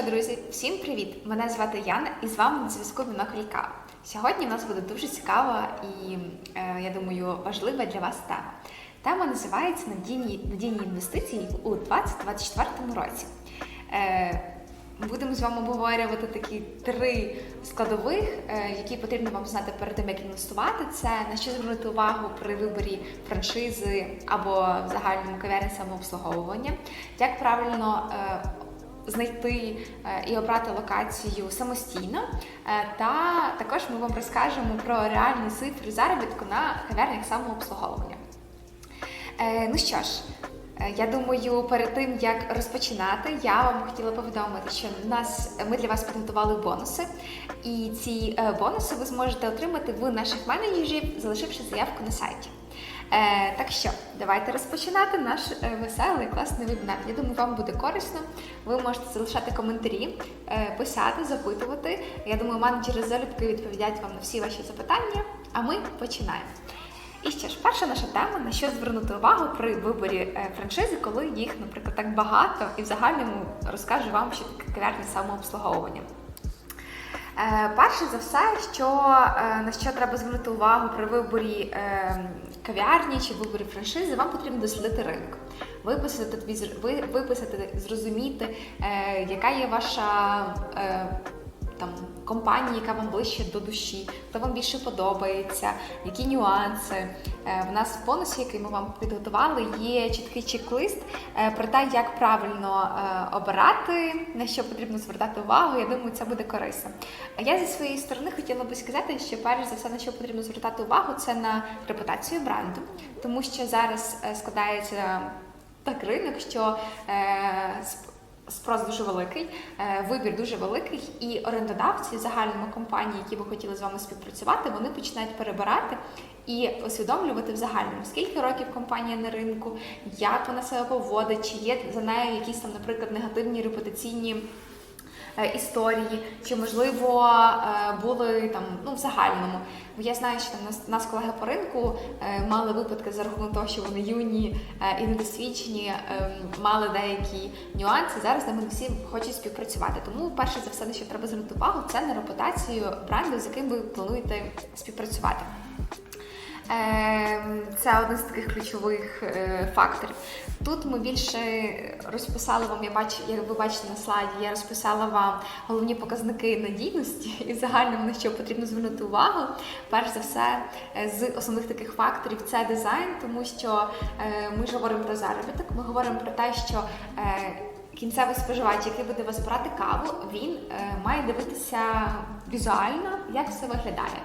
Друзі, всім привіт! Мене звати Яна і з вами на зв'язку Бінокль Кава. Сьогодні в нас буде дуже цікава і, е, я думаю, важлива для вас тема. Тема називається Надійні, надійні інвестиції у 2024 році. Е, будемо з вами обговорювати такі три складових, е, які потрібно вам знати перед тим, як інвестувати. Це на що звернути увагу при виборі франшизи або в загальному кав'ярні самообслуговування, як правильно знайти е, і обрати локацію самостійно. Е, Та також ми вам розкажемо про реальні цифри заробітку на кав'ярнях самообслуговування. Е, Ну що ж, я думаю, перед тим як розпочинати, я вам хотіла повідомити, що нас ми для вас підготували бонуси, і ці бонуси ви зможете отримати в наших менеджерів, залишивши заявку на сайті. Е, так що, давайте розпочинати наш е, веселий класний вебінар. Я думаю, вам буде корисно. Ви можете залишати коментарі, е, писати, запитувати. Я думаю, менеджери залюбки відповідають вам на всі ваші запитання. А ми починаємо. І ще ж, перша наша тема на що звернути увагу при виборі е, франшизи, коли їх, наприклад, так багато, і в загальному розкажу вам, що таке кав'ярні самообслуговування. Е, Перше за все, що на що треба звернути увагу при виборі е, кав'ярні чи виборі франшизи, вам потрібно дослідити ринок. Виписати, виписати, зрозуміти, е, яка є ваша е, там компанія, яка вам ближче до душі, хто вам більше подобається, які нюанси. Е, В нас в бонусі, який ми вам підготували, є чіткий чек-лист е, про те, як правильно е, обирати, на що потрібно звертати увагу. Я думаю, це буде корисно. Я зі своєї сторони хотіла би сказати, що перш за все, на що потрібно звертати увагу, це на репутацію бренду, тому що зараз складається так ринок, що е, Спрос дуже великий, е, вибір дуже великий, і орендодавці, загальними компанії, які би хотіли з вами співпрацювати, вони починають перебирати і усвідомлювати в загальному, скільки років компанія на ринку, як вона себе поводить, чи є за нею якісь там, наприклад, негативні репутаційні. Е, Історії, чи можливо е, були там ну в загальному. Бо я знаю, що там нас, нас колеги по ринку е, мали випадки за рахунок того, що вони юні і недосвідчені, мали деякі нюанси. Зараз ними всі хочуть співпрацювати. Тому перше за все, на що треба звернути увагу, це на репутацію бренду, з яким ви плануєте співпрацювати. Е, Це один з таких ключових е, факторів. Тут ми більше розписали вам, я бачу, як ви бачите на слайді, я розписала вам головні показники надійності і загальному на що потрібно звернути увагу. Перш за все, е, з основних таких факторів це дизайн, тому що е, ми ж говоримо про заробіток, ми говоримо про те, що Кінцевий споживач, який буде вас брати каву, він е, має дивитися візуально, як все виглядає.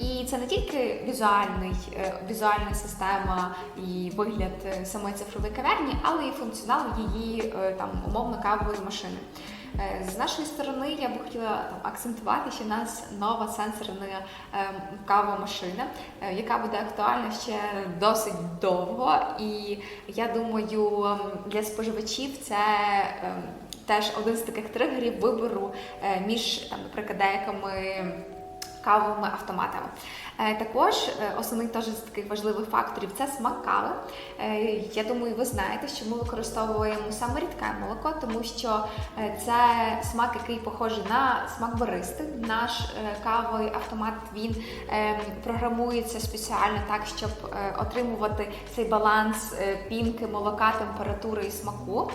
І це не тільки візуальний, е, візуальна система і вигляд е, самої цифрової каверні, але і функціонал її е, там умовно кавової машини. Е, З нашої сторони я би хотіла там, акцентувати, що в нас нова сенсорна е, кавова машина, е, яка буде актуальна ще досить довго. І я думаю, ем, для споживачів це ем, теж один з таких тригерів вибору е, між, наприклад, деякими кавовими автоматами. Е, Також е, основний теж з таких важливих факторів це смак кави. Е, Я думаю, ви знаєте, що ми використовуємо саме рідке молоко, тому що це смак, який похожий на смак баристи. Наш кавовий автомат він е, програмується спеціально так, щоб отримувати цей баланс пінки, молока, температури і смаку.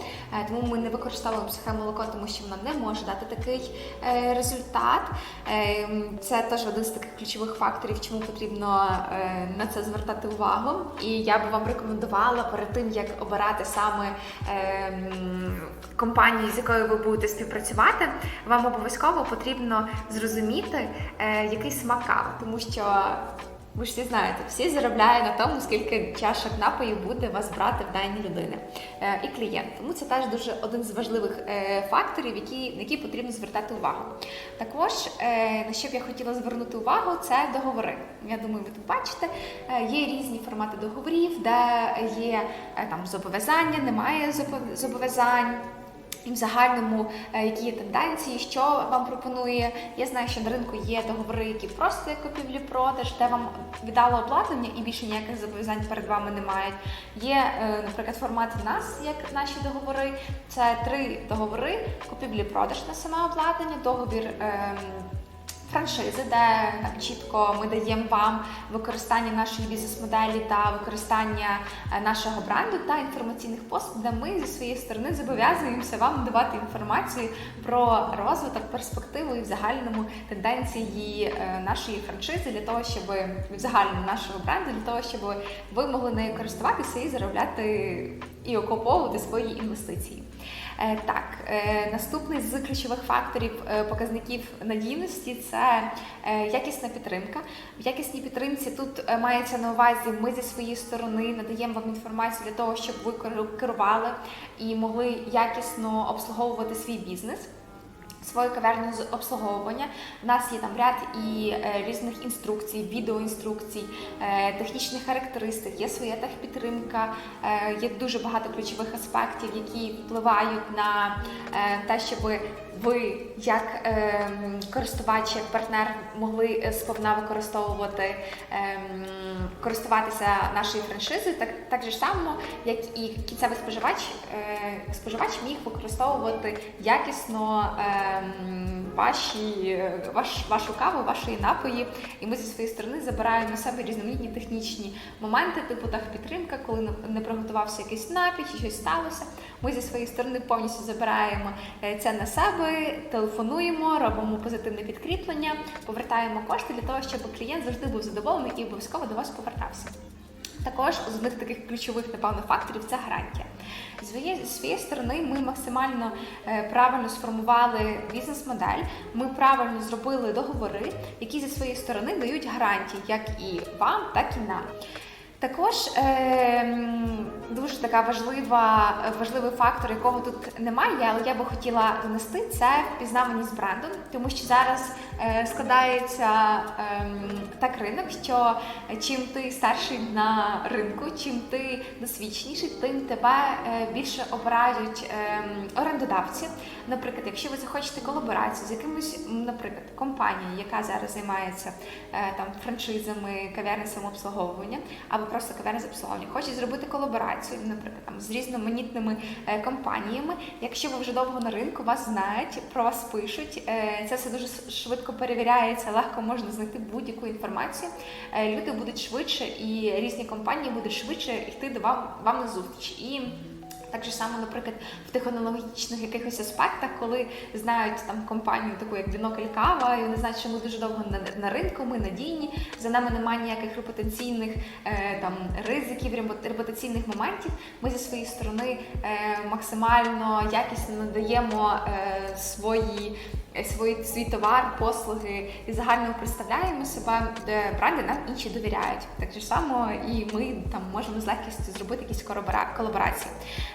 Тому ми не використовуємо сухе молоко, тому що воно не може дати такий результат. Е, Це теж один з таких ключових факторів, чому потрібно е, на це звертати увагу. І я би вам рекомендувала перед тим, як обирати саме е, компанію, з якою ви будете співпрацювати, вам обов'язково потрібно зрозуміти, е, який смак кави, тому що. Ви ж всі знаєте, всі заробляють на тому, скільки чашок напою буде вас брати в день людини е, і клієнт. Тому це теж дуже один з важливих е, факторів, які, на які потрібно звертати увагу. Також е, на що б я хотіла звернути увагу, це договори. Я думаю, ви тут бачите, є різні формати договорів, де є там зобов'язання, немає зобов- зобов'язань. І в загальному, е, які є тенденції, що вам пропонує. Я знаю, що на ринку є договори, які просто купівлі-продаж, де вам віддало обладнання і більше ніяких зобов'язань перед вами не мають. Є, е, наприклад, формат в нас, як наші договори. Це три договори: купівлі-продаж на саме обладнання, договір. Франшизи, де там чітко ми даємо вам використання нашої бізнес-моделі та використання е, нашого бренду та інформаційних послуг, де ми зі своєї сторони зобов'язуємося вам давати інформацію про розвиток, перспективу і в загальному тенденції е, нашої франшизи для того, щоб в загальному нашого бренду, для того, щоб ви могли нею користуватися і заробляти і окуповувати свої інвестиції. Е, Так, е, наступний з ключових факторів е, показників надійності це якісна підтримка. В якісній підтримці тут мається на увазі, ми зі своєї сторони надаємо вам інформацію для того, щоб ви керу- керували і могли якісно обслуговувати свій бізнес. Свою каверню з обслуговування. У нас є там ряд і е, різних інструкцій, відеоінструкцій, е, технічних характеристик, є своя техпідтримка, е, є дуже багато ключових аспектів, які впливають на те, щоб ви, як е, користувач, як партнер, могли сповна використовувати е, користуватися нашою франшизою, так, так же само, як і кінцевий споживач, е, споживач міг використовувати якісно е, ваші, ваш, вашу каву, ваші напої. І ми зі своєї сторони забираємо на себе різноманітні технічні моменти, типу техпідтримка, коли не приготувався якийсь напій чи щось сталося. Ми зі своєї сторони повністю забираємо е, це на себе, телефонуємо, робимо позитивне підкріплення, повертаємо кошти для того, щоб клієнт завжди був задоволений і обов'язково до вас повертався. Також з одних таких ключових, напевно, факторів це гарантія. З своєї, сторони, ми максимально е, правильно сформували бізнес-модель. Ми правильно зробили договори, які зі своєї сторони дають гарантії як і вам, так і нам. Також е, дуже така важлива, важливий фактор, якого тут немає, але я би хотіла донести, це впізнаваність бренду, тому що зараз е, складається ем, так ринок, що чим ти старший на ринку, чим ти досвідченіший, тим тебе е, більше обирають ем, орендодавці. Наприклад, якщо ви захочете колаборацію з якимось, наприклад, компанією, яка зараз займається е, там франшизами, кав'ярні самообслуговування, або просто кав'ярні з обслуговування, хочуть зробити колаборацію, наприклад, там з різноманітними е, компаніями. Якщо ви вже довго на ринку, вас знають, про вас пишуть. е, Це все дуже швидко перевіряється, легко можна знайти будь-яку інформацію. Е, Люди будуть швидше, і різні компанії будуть швидше йти до вам, вам на зустріч. І так же само, наприклад, в технологічних якихось аспектах, коли знають там компанію, таку як Бінокль Кава, і вони знають, що ми дуже довго на, на ринку, ми надійні, за нами немає ніяких репутаційних е, там ризиків, репу- репутаційних моментів. Ми зі своєї сторони е, максимально якісно надаємо е, свої. Е, Свої свій товар, послуги і загально представляємо себе, бренди нам інші довіряють. Так же само і ми там можемо з легкістю зробити якісь колабора- колаборації.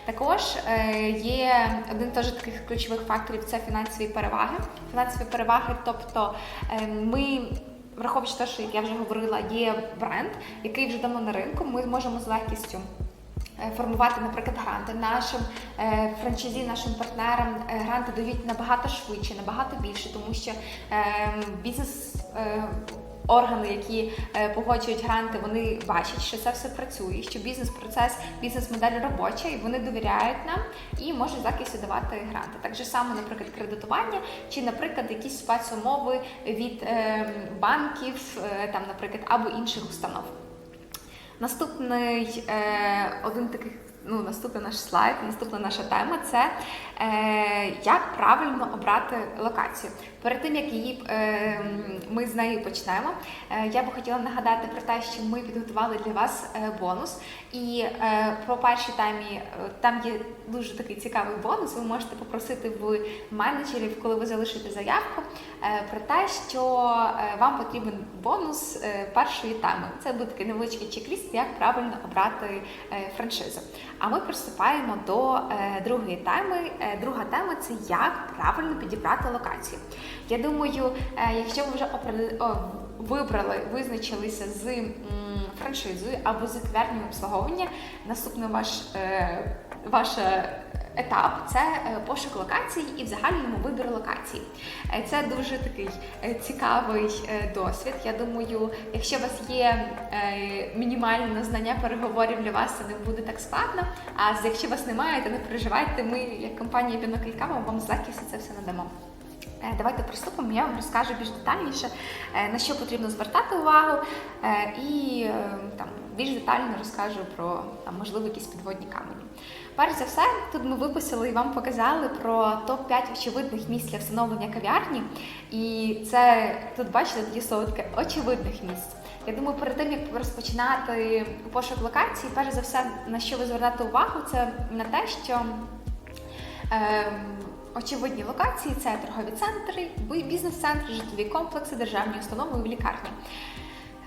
Також е, є один теж таких ключових факторів це фінансові переваги. Фінансові переваги, тобто е, ми. Враховуючи те, що як я вже говорила, є бренд, який вже давно на ринку, ми можемо з легкістю формувати, наприклад, гранти нашим е, франчайзі, нашим партнерам е, гранти дають набагато швидше, набагато більше, тому що е, бізнес. е, Органи, які е, погоджують гранти, вони бачать, що це все працює, що бізнес-процес, бізнес-модель робоча, і вони довіряють нам і можуть з легкістю давати гранти. Так же само, наприклад, кредитування, чи, наприклад, якісь спецумови від е, банків, е, там, наприклад, або інших установ. Наступний е, один таких. Ну, наступний наш слайд, наступна наша тема це е, як правильно обрати локацію. Перед тим як її е, ми з нею почнемо, е, я би хотіла нагадати про те, що ми підготували для вас е, бонус. І е, про першій таймі е, там є дуже такий цікавий бонус. Ви можете попросити в менеджерів, коли ви залишите заявку, е, про те, що е, вам потрібен бонус е, першої теми. Це буде такий невеличкий чек-ліст, як правильно обрати е, франшизу. А ми приступаємо до е, другої теми. Е, Друга тема це як правильно підібрати локацію. Я думаю, е, якщо ви вже опри- вибрали, визначилися з франшизою або з кав'ярнею обслуговування. Наступний ваш, е, ваш е, етап це е, пошук локацій і в загальному вибір локацій. Е, Це дуже такий цікавий досвід. Я думаю, якщо у вас є мінімальне знання переговорів для вас, це не буде так складно. А якщо вас немає, то не переживайте. Ми, як компанія Бінокль Кава, вам з легкістю це все надамо. Е, Давайте приступимо, я вам розкажу більш детальніше, е, на що потрібно звертати увагу, е, і е, там більш детально розкажу про там, можливо якісь підводні камені. Перш за все, тут ми виписали і вам показали про топ-5 очевидних місць для встановлення кав'ярні. І це тут бачите такі слово таке очевидних місць. Я думаю, перед тим як розпочинати пошук локації, перш за все, на що ви звертаєте увагу, це на те, що Ем, Очевидні локації це торгові центри, бі- бізнес-центри, житлові комплекси, державні установи і лікарні.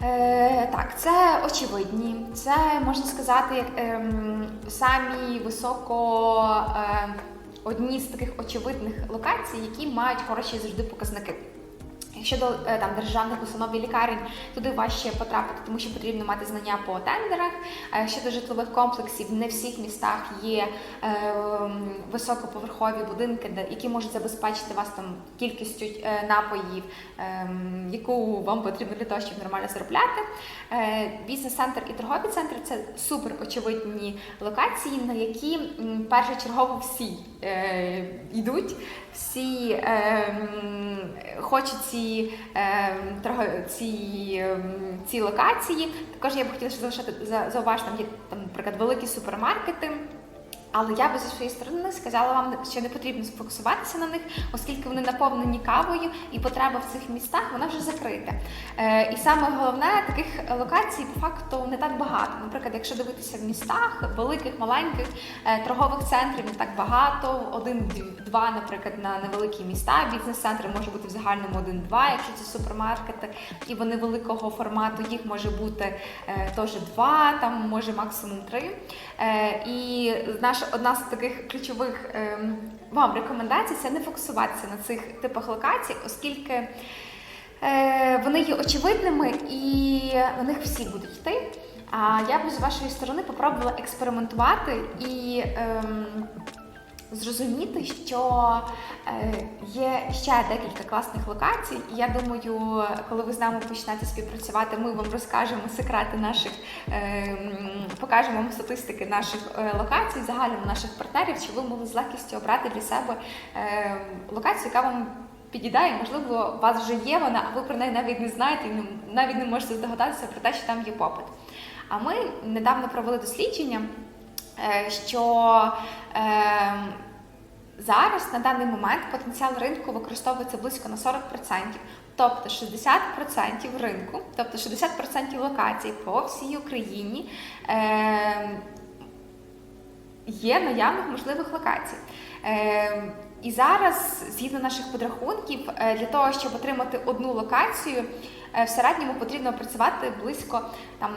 Е, так, це очевидні. Це можна сказати, ем, самі високо е, одні з таких очевидних локацій, які мають хороші завжди показники. Щодо е, там державних установ і лікарень, туди важче потрапити, тому що потрібно мати знання по тендерах. Е, Щодо житлових комплексів, не всіх містах є е, високоповерхові будинки, які можуть забезпечити вас там кількістю напоїв, яку вам потрібно для того, щоб нормально заробляти. Бізнес-центр і торгові центри це супер очевидні локації, на які першочергово всі йдуть, всі хочуть ці, е, торго- ці, ем, ці локації. Також я б хотіла ще залишати зауважити, там є там, наприклад, великі супермаркети. Але я би зі своєї сторони сказала вам, що не потрібно сфокусуватися на них, оскільки вони наповнені кавою, і потреба в цих містах вона вже закрита. Е, і саме головне, таких локацій по факту не так багато. Наприклад, якщо дивитися в містах, великих, маленьких е, торгових центрів не так багато, один-два, наприклад, на невеликі міста. Бізнес-центри може бути в загальному один-два, якщо це супермаркети, і вони великого формату, їх може бути е, теж два, там може максимум три. І наша одна з таких ключових ем, вам рекомендацій це не фокусуватися на цих типах локацій, оскільки е, вони є очевидними і на них всі будуть йти. А я б з вашої сторони попробувала експериментувати і ем, зрозуміти, що е, є ще декілька класних локацій. І я думаю, коли ви з нами почнете співпрацювати, ми вам розкажемо секрети наших, е, покажемо вам статистики наших е, локацій, загально наших партнерів, щоб ви могли з легкістю обрати для себе локацію, яка вам підійде, і, можливо, у вас вже є вона, а ви про неї навіть не знаєте і навіть не можете здогадатися про те, що там є попит. А ми недавно провели дослідження, що е, зараз на даний момент потенціал ринку використовується близько на 40%. Тобто 60% ринку, тобто 60% локацій по всій Україні е, є наявних можливих локацій. Е, і зараз, згідно наших підрахунків, е, для того, щоб отримати одну локацію, е, в середньому потрібно працювати близько там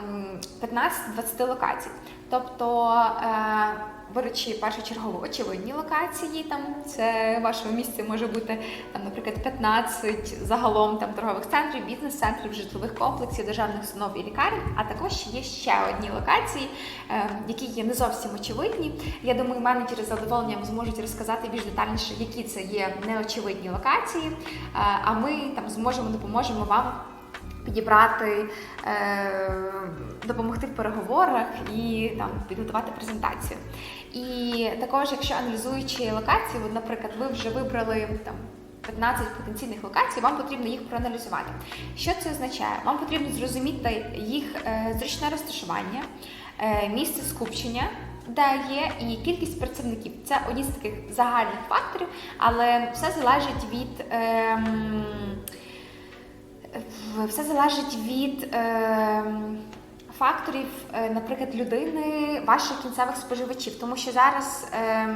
15-20 локацій. Тобто, е, беручи першочергово очевидні локації, там це ваше місце може бути там, наприклад, 15 загалом там торгових центрів, бізнес-центрів, житлових комплексів, державних установ і лікарень. А також є ще одні локації, е, які є не зовсім очевидні. Я думаю, менеджери з задоволенням зможуть розказати більш детальніше, які це є неочевидні локації. Е, А ми там зможемо допоможемо вам підібрати, е, допомогти в переговорах і там підготувати презентацію. І також, якщо аналізуючи локації, от, наприклад, ви вже вибрали там. 15 потенційних локацій, вам потрібно їх проаналізувати. Що це означає? Вам потрібно зрозуміти їх е, зручне розташування, е, місце скупчення, де є, і кількість працівників. Це одні з таких загальних факторів, але все залежить від. ем, все залежить від е, факторів, е, наприклад, людини, ваших кінцевих споживачів, тому що зараз. Е,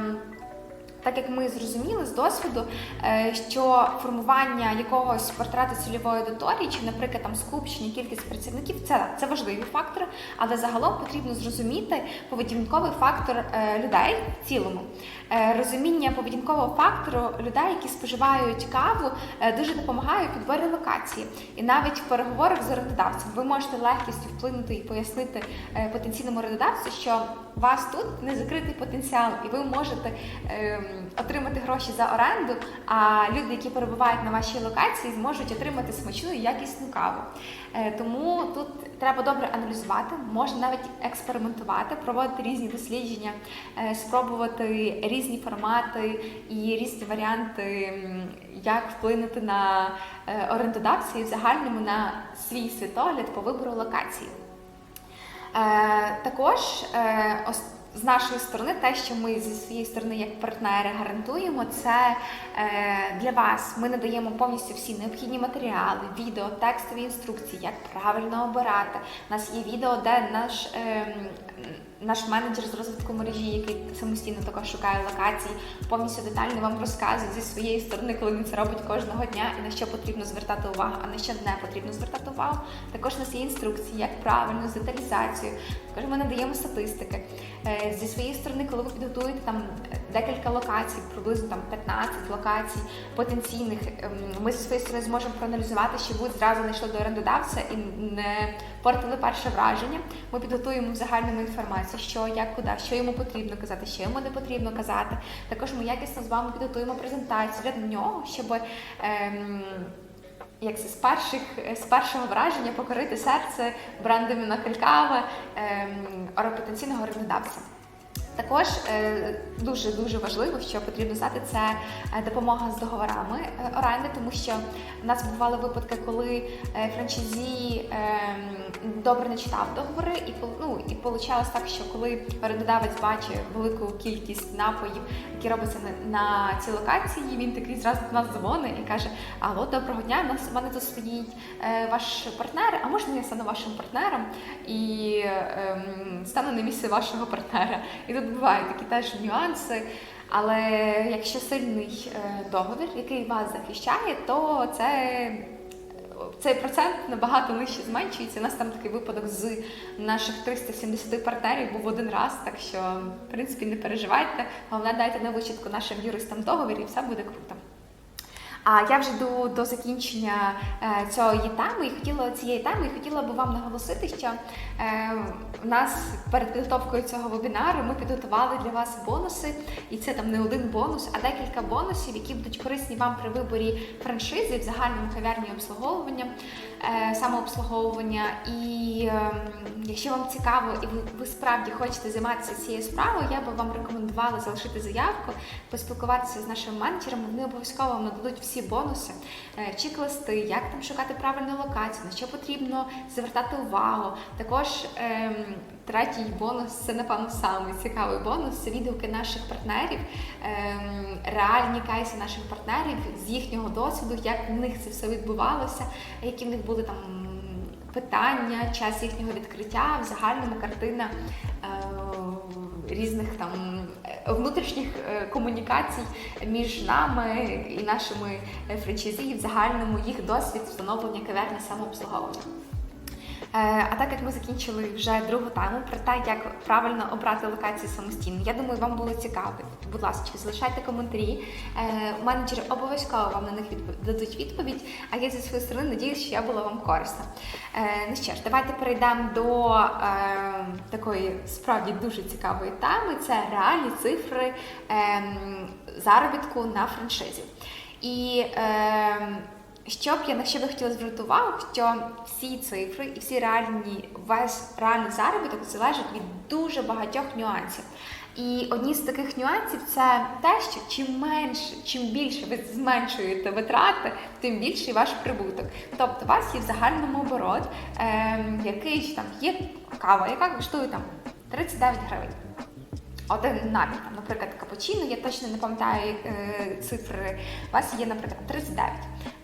Так як ми зрозуміли з досвіду, е, що формування якогось портрету цільової аудиторії, чи, наприклад, там скупчення, кількість працівників, це, це важливі фактори, але загалом потрібно зрозуміти поведінковий фактор е, людей в цілому. Е, Розуміння поведінкового фактору людей, які споживають каву, дуже допомагає у підборі локації. І навіть в переговорах з орендодавцем ви можете легкістю вплинути і пояснити потенційному орендодавцю, що у вас тут не закритий потенціал, і ви можете ем, отримати гроші за оренду. А люди, які перебувають на вашій локації, зможуть отримати смачну і якісну каву. Е, Тому тут треба добре аналізувати, можна навіть експериментувати, проводити різні дослідження, е, спробувати різні формати і різні варіанти, як вплинути на е, орендодавця і в загальному на свій світогляд по вибору локації. Також з нашої сторони, те, що ми зі своєї сторони, як партнери, гарантуємо, це е, для вас. Ми надаємо повністю всі необхідні матеріали, відео, текстові інструкції, як правильно обирати. У нас є відео, де наш, е, наш менеджер з розвитку мережі, який самостійно також шукає локації, повністю детально вам розказує зі своєї сторони, коли він це робить кожного дня, і на що потрібно звертати увагу, а на що не потрібно звертати увагу. Також у нас є інструкції, як правильно з деталізацією. Також ми надаємо статистики. Зі своєї сторони, коли ви підготуєте там декілька локацій, приблизно там 15 локацій потенційних, ем, ми зі своєї сторони зможемо проаналізувати, щоб ви зразу не до орендодавця і не портили перше враження. Ми підготуємо загальну інформацію, що як куди, що йому потрібно казати, що йому не потрібно казати. Також ми якісно з вами підготуємо презентацію для нього, щоб. Ем, як це з перших з першого враження покорити серце брендами на калькави ем, потенційного орендодавця. Також е, дуже дуже важливо, що потрібно знати, це е, допомога з договорами е, оренди, тому що в нас бували випадки, коли франчайзі добре не читав договори, і ну, і вийшло так, що коли орендодавець бачить велику кількість напоїв, які робляться на, цій локації, він такий зразу до нас дзвонить і каже: Алло, доброго дня, нас у мене тут стоїть ваш партнер, а можна я стану вашим партнером і ем, стану на місце вашого партнера. І тут бувають такі теж нюанси. Але якщо сильний е, договір, який вас захищає, то це. Цей процент набагато нижче зменшується. У нас там такий випадок з наших 370 партнерів був один раз, так що, в принципі, не переживайте. Головне, дайте на вичітку нашим юристам договір і все буде круто. А я вже йду до закінчення е, цієї теми і хотіла цієї теми, і хотіла би вам наголосити, що е, в нас перед підготовкою цього вебінару ми підготували для вас бонуси, і це там не один бонус, а декілька бонусів, які будуть корисні вам при виборі франшизи в загальному кав'ярні обслуговування, самообслуговування. І е, якщо вам цікаво і ви, ви справді хочете займатися цією справою, я би вам рекомендувала залишити заявку, поспілкуватися з нашими менеджерами. Вони обов'язково вам нададуть всі бонуси, е, чек-листи, як там шукати правильну локацію, на що потрібно звертати увагу. Також ем, третій бонус це напевно самий цікавий бонус. Це відгуки наших партнерів, ем, реальні кейси наших партнерів з їхнього досвіду, як в них це все відбувалося, які в них були там питання, час їхнього відкриття, в загальному картина е, різних там е, внутрішніх е, комунікацій між нами і нашими франчайзі, і в загальному їх досвід встановлення каверні самообслуговування. Е, А так як ми закінчили вже другу тему про те, як правильно обрати локацію самостійно, я думаю, вам було цікаво. Будь ласка, залишайте коментарі. Е, Менеджери обов'язково вам на них дадуть відповідь. А я зі своєї сторони надіюсь, що я була вам корисна. Е, Ну що ж, давайте перейдемо до такої справді дуже цікавої теми. Це реальні цифри е, заробітку на франшизі. І е, що б я на що би хотіла звернути увагу, що всі цифри і всі реальні весь реальний заробіток залежить від дуже багатьох нюансів. І одні з таких нюансів це те, що чим менше, чим більше ви зменшуєте витрати, тим більший ваш прибуток. Тобто у вас є в загальному оборот, ем, який там є кава, яка коштує там 39 гривень. Один напій, наприклад, капучино, я точно не пам'ятаю е, цифри. У вас є, наприклад, 39.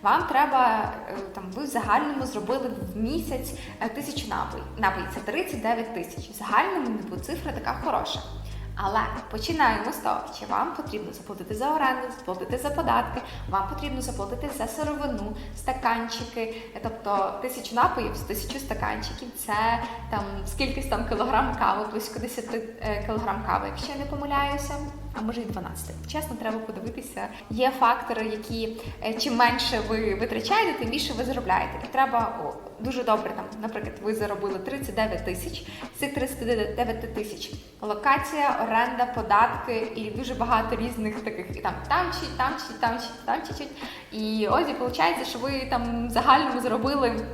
Вам треба е, там, ви в загальному зробили в місяць е, тисячу напій. Напій це 39 тисяч. В загальному ну, цифра така хороша. Але починаємо з того, що вам потрібно заплатити за оренду, заплатити за податки, вам потрібно заплатити за сировину, стаканчики, тобто тисячу напоїв з тисячу стаканчиків. Це там скількись там кілограм кави, близько 10 е, кілограм кави, якщо я не помиляюся. А може і 12. Чесно, треба подивитися. Є фактори, які е, чим менше ви витрачаєте, тим більше ви заробляєте. І треба дуже добре там, наприклад, ви заробили 39 тисяч. Цих 39 тисяч локація, оренда, податки і дуже багато різних таких і там чуть, там чуть, там чуть, там чуть. І ось і виходить, що ви там загальному заробили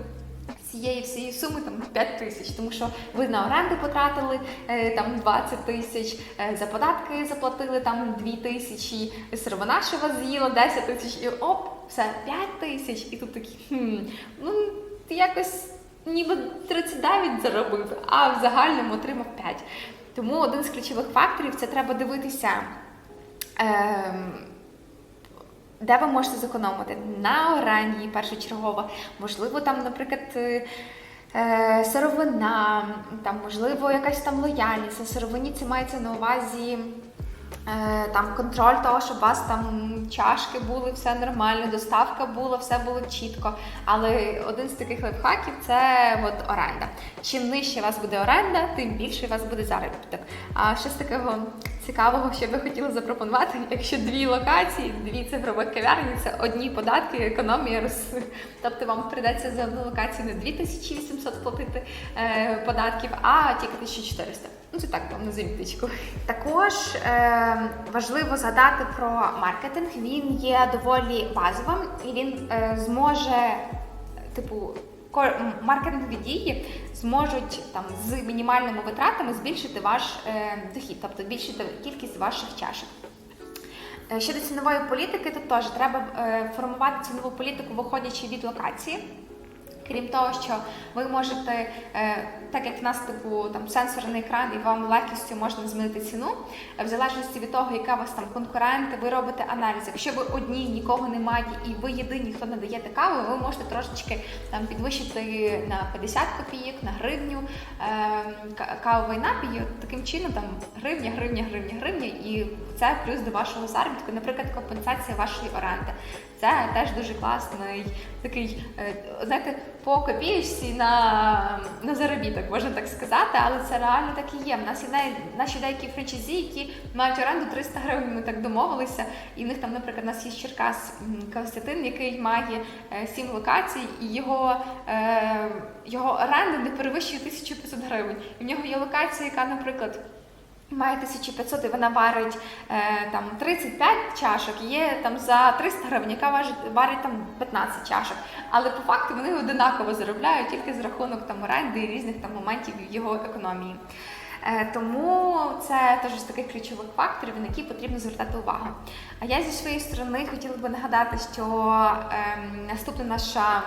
цієї всієї суми там 5 тисяч, тому що ви на оренду потратили е, там 20 тисяч, е, за податки заплатили там 2 тисячі, сировина, що вас з'їла 10 тисяч, і оп, все, 5 тисяч. І тут такі, хм, ну ти якось ніби 39 заробив, а в загальному отримав 5. Тому один з ключових факторів це треба дивитися. Е, де ви можете зекономити? На оренді першочергово, можливо, там, наприклад, е, сировина, там, можливо, якась там лояльність. На сировині це мається на увазі. Е, Там контроль того, щоб у вас там чашки були, все нормально, доставка була, все було чітко. Але один з таких лайфхаків це от оренда. Чим нижче у вас буде оренда, тим більше у вас буде заробіток. А щось такого цікавого, що би хотіла запропонувати, якщо дві локації, дві цифрових кав'ярні, це одні податки, економія роз... Тобто вам прийдеться за одну локацію не 2800 платити е, податків, а тільки 1400. Ну це так вам на заміточку. Також е, важливо згадати про маркетинг. Він є доволі базовим і він е, зможе, типу. Маркетингові дії зможуть там з мінімальними витратами збільшити ваш е, дохід, тобто збільшити кількість ваших чашок. Е, Щодо цінової політики, то теж треба е, формувати цінову політику, виходячи від локації. Крім того, що ви можете, е, так як в нас типу там сенсорний екран, і вам легкістю можна змінити ціну, в залежності від того, яка у вас там конкуренти, ви робите аналіз. Якщо ви одні, нікого немає, і ви єдині, хто не дає каву, ви можете трошечки там підвищити на 50 копійок, на гривню е, кавовий напій. Таким чином там гривня, гривня, гривня, гривня, і це плюс до вашого заробітку, наприклад, компенсація вашої оренди. Це теж дуже класний такий, е, знаєте, по копієчці на, на заробіток, можна так сказати, але це реально так і є. У нас є наші деякі франчайзі, які мають оренду 300 гривень, ми так домовилися. І в них там, наприклад, у нас є Черкас м, Костянтин, який має е, сім локацій, і його, е, його оренда не перевищує 1500 гривень. І в нього є локація, яка, наприклад. Має 1500 і вона варить е, там 35 чашок, є там за 300 гривень, яка важить, варить там 15 чашок. Але по факту вони одинаково заробляють тільки з рахунок там оренди і різних там моментів його економії. Е, тому це теж з таких ключових факторів, на які потрібно звертати увагу. А я зі своєї сторони хотіла би нагадати, що ем, наступна наша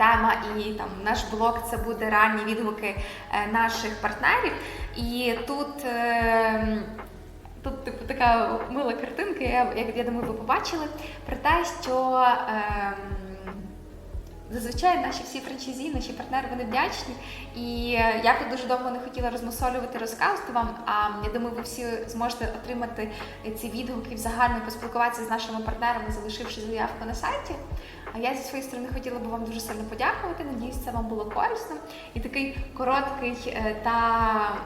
тема і там наш блог це буде реальні відгуки е, наших партнерів. І тут. е, Тут, типу, така мила картинка, як я думаю, ви побачили, про те, що ем, зазвичай наші всі франчайзі, наші партнери, вони вдячні. І е, я тут дуже довго не хотіла розмусолювати, розказувати вам. А я думаю, ви всі зможете отримати ці відгуки взагалі поспілкуватися з нашими партнерами, залишивши заявку на сайті. А я зі своєї сторони хотіла би вам дуже сильно подякувати. Надіюсь, це вам було корисно. І такий короткий е, та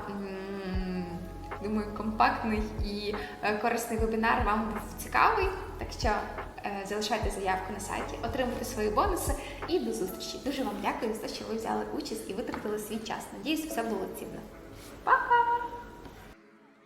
думаю, компактний і е, корисний вебінар вам був цікавий. Так що е, залишайте заявку на сайті, отримуйте свої бонуси і до зустрічі. Дуже вам дякую за те, що ви взяли участь і витратили свій час. Надіюсь, все було цінно. Па-па!